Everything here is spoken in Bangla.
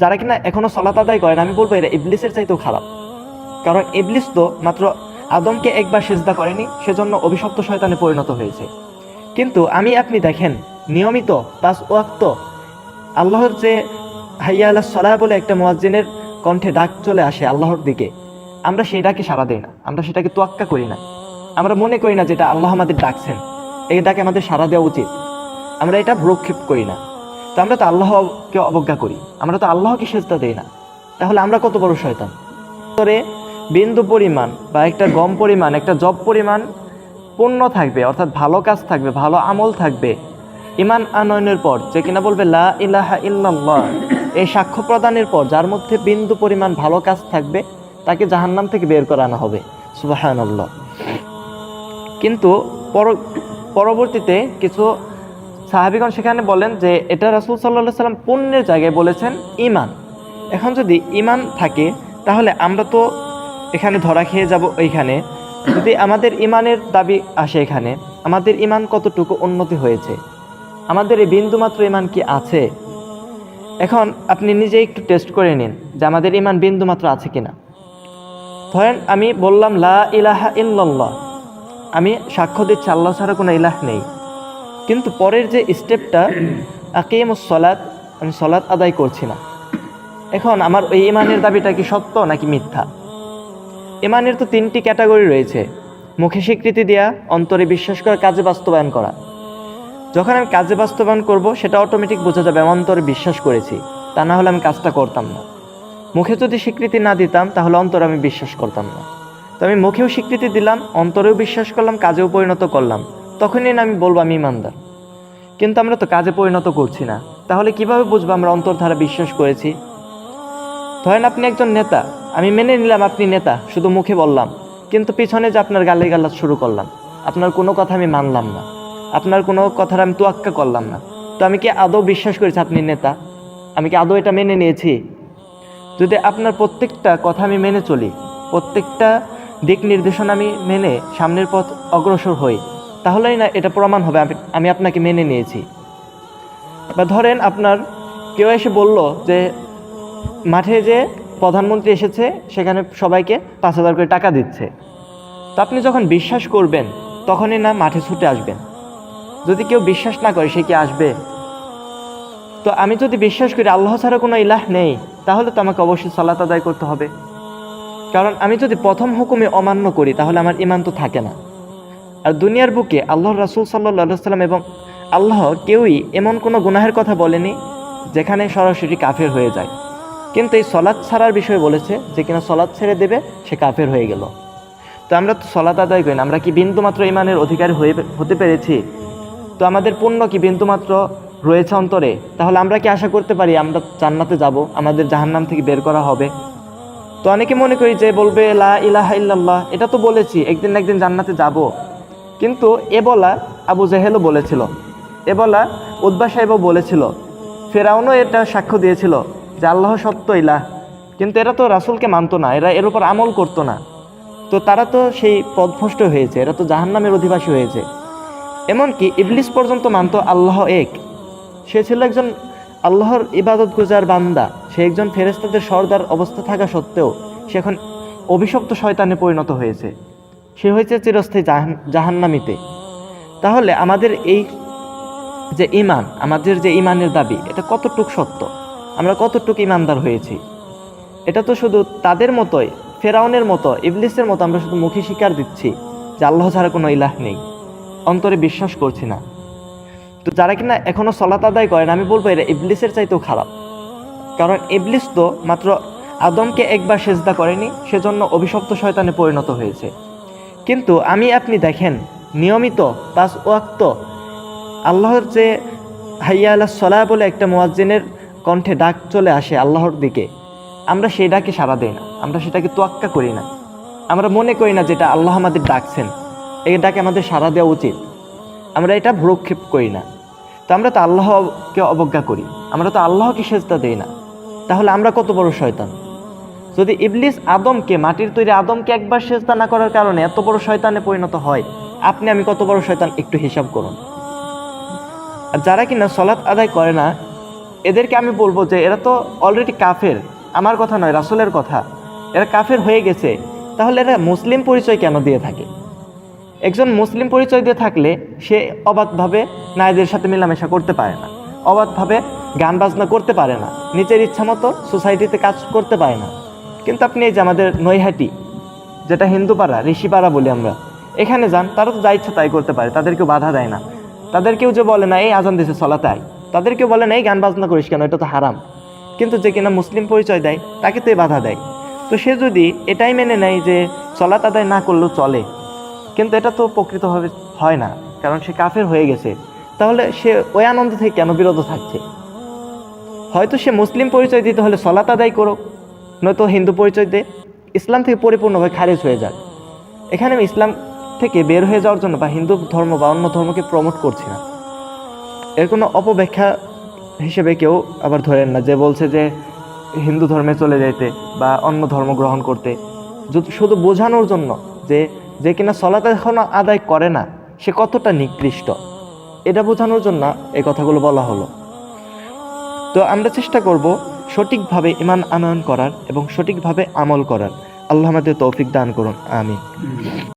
যারা কিনা এখনও সলাত আদায় করেন আমি বলব এরা ইবলিসের চাইতেও খারাপ। কারণ ইবলিস তো মাত্র আদমকে একবার সেজদা করেনি, সেজন্য অভিশপ্ত শয়তানে পরিণত হয়েছে। কিন্তু আমি, আপনি দেখেন, নিয়মিত পাঁচ ওয়াক্ত আল্লাহর যে হাইয়া আল্লাহ সলাহ বলে একটা মোয়াজ্জিনের কণ্ঠে ডাক চলে আসে আল্লাহর দিকে, আমরা সেই ডাকে সাড়া দেই না, আমরা সেটাকে তোয়াক্কা করি না। আমরা মনে করি না যেটা আল্লাহ আমাদের ডাকছেন, এই ডাকে আমাদের সাড়া দেওয়া উচিত। আমরা এটা ভ্রক্ষেপ করি না। তো আমরা তো আল্লাহকে অবজ্ঞা করি। আমরা তো আল্লাহকে সেজদা দেই না। তাহলে আমরা কত বড় শয়তান? করে বিন্দু পরিমাণ বা একটা গম পরিমাণ, একটা জব পরিমাণ পূর্ণ থাকবে, অর্থাৎ ভালো কাজ থাকবে, ভালো আমল থাকবে। ইমান আনয়নের পর, যে কিনা বলবে, লা ইলাহা ইল্লাল্লাহ এই সাক্ষ্য প্রদানের পর, যার মধ্যে বিন্দু পরিমাণ ভালো কাজ থাকবে, তাকে জাহান্নাম থেকে বের করানো হবে। সুবাহানাল্লাহ। কিন্তু পর- পরবর্তীতে কিছু সাহাবিগণ সেখানে বলেন যে, এটা রাসুল সাল্লাহ সাল্লাম পুণ্যের জায়গায় বলেছেন ইমান এখন যদি ইমান থাকে, তাহলে আমরা তো এখানে ধরা খেয়ে যাব ওইখানে। যদি আমাদের ইমানের দাবি আসে এখানে, আমাদের ইমান কতটুকু উন্নতি হয়েছে? আমাদের এই বিন্দুমাত্র ইমান কি আছে? এখন আপনি নিজে একটু টেস্ট করে নিন যে আমাদের ইমান বিন্দুমাত্র আছে কিনা। ধরেন আমি বললাম, লা ইলাহা ইল্লাল্লাহ। আমি সাক্ষ্য দিচ্ছি, আল্লাহ ছাড়া কোনো ইলাহ নেই। কিন্তু পরের যে স্টেপটা আকিম সলাৎ আমি সলাৎ আদায় করছি না। এখন আমার ওই ইমানের দাবিটা কি সত্য নাকি মিথ্যা? ইমানের তো তিনটি ক্যাটাগরি রয়েছে। মুখে স্বীকৃতি দেওয়া অন্তরে বিশ্বাস করা, কাজে বাস্তবায়ন করা। যখন আমি কাজে বাস্তবায়ন করব, সেটা অটোমেটিক বোঝা যাবে, আমি অন্তরে বিশ্বাস করেছি। তা না হলে আমি কাজটা করতাম না। মুখে যদি স্বীকৃতি না দিতাম, তাহলে অন্তরে আমি বিশ্বাস করতাম না। তো আমি মুখেও স্বীকৃতি দিলাম, অন্তরেও বিশ্বাস করলাম, কাজেও পরিণত করলাম। তখনই না আমি বলব আমি ইমানদার। কিন্তু আমরা তো কাজে পরিণত করছি না। তাহলে কীভাবে বুঝব আমরা অন্তর্ধারা বিশ্বাস করেছি? ধরেন আপনি একজন নেতা, আমি মেনে নিলাম আপনি নেতা, শুধু মুখে বললাম। কিন্তু পিছনে যে আপনার গালি গালাজ শুরু করলাম, আপনার কোনো কথা আমি মানলাম না। আপনার কোনো কথার আমি তোয়াক্কা করলাম না। তো আমি কি আদৌ বিশ্বাস করেছি আপনি নেতা? আমি কি আদৌ এটা মেনে নিয়েছি? যদি আপনার প্রত্যেকটা কথা আমি মেনে চলি, প্রত্যেকটা দিক নির্দেশনা আমি মেনে সামনের পথ অগ্রসর হই তাহলেই না এটা প্রমাণ হবে, আমি আপনাকে মেনে নিয়েছি। বা ধরেন আপনার কেউ এসে বলল যে, মাঠে যে প্রধানমন্ত্রী এসেছে, সেখানে সবাইকে পাঁচ হাজার করে টাকা দিচ্ছে। তো আপনি যখন বিশ্বাস করবেন, তখনই না মাঠে ছুটে আসবেন। যদি কেউ বিশ্বাস না করে, সে কি আসবে? তো আমি যদি বিশ্বাস করি আল্লাহ ছাড়া কোনো ইলাহ নেই, তাহলে তো আমাকে অবশ্যই সালাত আদায় করতে হবে। কারণ আমি যদি প্রথম হুকুমে অমান্য করি, তাহলে আমার ইমান তো থাকে না। আর দুনিয়ার বুকে আল্লাহ রাসুল সাল্লাহ সাল্লাম এবং আল্লাহ কেউই এমন কোনো গুনাহের কথা বলেনি যেখানে সরাসরি কাফের হয়ে যায়। কিন্তু এই সলাৎ ছাড়ার বিষয়ে বলেছে যে কিনা সলাৎ ছেড়ে দেবে, সে কাফের হয়ে গেল। তো আমরা তো সলাৎ আদায় করি না, আমরা কি বিন্দুমাত্র ইমানের অধিকারী হয়ে হতে পেরেছি? তো আমাদের পুণ্য কি বিন্দুমাত্র রয়েছে অন্তরে? তাহলে আমরা কি আশা করতে পারি আমরা জান্নাতে যাব, আমাদের জাহান্নাম থেকে বের করা হবে? তো অনেকে মনে করি যে বলবে, লা ইলাহা ইল্লাল্লাহ। এটা তো বলেছি, একদিন একদিন জান্নাতে যাব। কিন্তু এ বলা আবু জেহেলও বলেছিল। এ বলা উদ্বা সাহেবও বলেছিল, ফেরাউনও এটা সাক্ষ্য দিয়েছিল যে আল্লাহ সত্য ইলাহ। কিন্তু এরা তো রাসূলকে মানতো না, এরা এর উপর আমল করতো না। তো তারা তো সেই পদভ্রষ্ট হয়েছে, এরা তো জাহান্নামের অধিবাসী হয়েছে। এমনকি ইবলিস পর্যন্ত মানতো আল্লাহ এক। সে ছিল একজন আল্লাহর ইবাদত গুজার বান্দা, সে একজন ফেরেস্তাদের সর্দার অবস্থা থাকা সত্ত্বেও সে এখন অভিশপ্ত শয়তানে পরিণত হয়েছে। সে হয়েছে চিরস্থায়ী জাহান জাহান্নামিতে। তাহলে আমাদের এই যে ইমান আমাদের যে ইমানের দাবি, এটা কতটুক সত্য? আমরা কতটুক ইমানদার হয়েছি? এটা তো শুধু তাদের মতোই, ফেরাউনের মতো, ইবলিসের মতো আমরা শুধু মুখে স্বীকার দিচ্ছি যে আল্লাহ ছাড়া কোনো ইলাহ নেই। অন্তরে বিশ্বাস করছি না। তো যারা কিনা এখনও সলাত আদায় করেন, আমি বলব এরা ইবলিসের চাইতেও খারাপ। কারণ ইবলিস তো মাত্র আদমকে একবার সেজদা করেনি, সেজন্য অভিশপ্ত শয়তানে পরিণত হয়েছে। কিন্তু আমি আপনি দেখেন, নিয়মিত পাঁচ ওয়াক্ত আল্লাহর যে হাইয়া আল্লাহ সলাহ বলে একটা মোয়াজ্জিনের কণ্ঠে ডাক চলে আসে আল্লাহর দিকে, আমরা সেই ডাকে সাড়া দেই না, আমরা সেটাকে তোয়াক্কা করি না। আমরা মনে করি না যেটা আল্লাহ আমাদের ডাকছেন, এই ডাকে আমাদের সাড়া দেওয়া উচিত। আমরা এটা ভ্রক্ষেপ করি না। তো আমরা তো আল্লাহকে অবজ্ঞা করি, আমরা তো আল্লাহকে সেজদা দেই না। তাহলে আমরা কত বড় শয়তান? যদি ইবলিস আদমকে, মাটির তৈরি আদমকে একবার সেজদা না করার কারণে এত বড় শয়তানে পরিণত হয়, আপনি আমি কত বড় শয়তান একটু হিসাব করুন। আর যারা কিনা সলাৎ আদায় করে না, এদেরকে আমি বলব যে এরা তো অলরেডি কাফের, আমার কথা নয়, রাসুলের কথা। এরা কাফের হয়ে গেছে, তাহলে এরা মুসলিম পরিচয় কেন দিয়ে থাকে? একজন মুসলিম পরিচয় দিয়ে থাকলে সে অবাধভাবে নারীদের সাথে মেলামেশা করতে পারে না, অবাধভাবে গান বাজনা করতে পারে না, নিজের ইচ্ছা মতো সোসাইটিতে কাজ করতে পারে না। কিন্তু আপনি এই যে আমাদের নৈহাটি, যেটা হিন্দু পাড়া ঋষি পাড়া বলি আমরা, এখানে যান, তারা তো যা ইচ্ছা তাই করতে পারে তাদেরকেও বাধা দেয় না। তাদেরকেও যে বলে না, এই আজান দিছে চলাতে আয়। তাদেরকেও বলে না, এই গান বাজনা করিস কেন, এটা তো হারাম। কিন্তু যে কিনা মুসলিম পরিচয় দেয়, তাকে তো বাধা দেয়। তো সে যদি এটাই মেনে নেয় যে চলাত আদায় না করলেও চলে, কিন্তু এটা তো প্রকৃতভাবে হয় না, কারণ সে কাফের হয়ে গেছে, তাহলে সে ওই আনন্দ থেকে কেন বিরত থাকছে? হয়তো সে মুসলিম পরিচয় দিতে হলে সলাত আদায় করুক নয়তো হিন্দু পরিচয় দে ইসলাম থেকে পরিপূর্ণভাবে খারিজ হয়ে যায় এখানে আমি ইসলাম থেকে বের হয়ে যাওয়ার জন্য বা হিন্দু ধর্ম বা অন্য ধর্মকে প্রমোট করছি না। এর কোনো অপব্যাখ্যা হিসেবে কেউ আবার ধরেন না যে বলছে যে হিন্দু ধর্মে চলে যেতে বা অন্য ধর্ম গ্রহণ করতে। শুধু বোঝানোর জন্য যে যে কিনা সলাত এখনও আদায় করে না, সে কতটা নিকৃষ্ট। এটা বোঝানোর জন্য এই কথাগুলো বলা হলো। তো আমরা চেষ্টা করব সঠিকভাবে ইমান আনয়ন করার এবং সঠিকভাবে আমল করার। আল্লাহ আমাদের তৌফিক দান করুন। আমি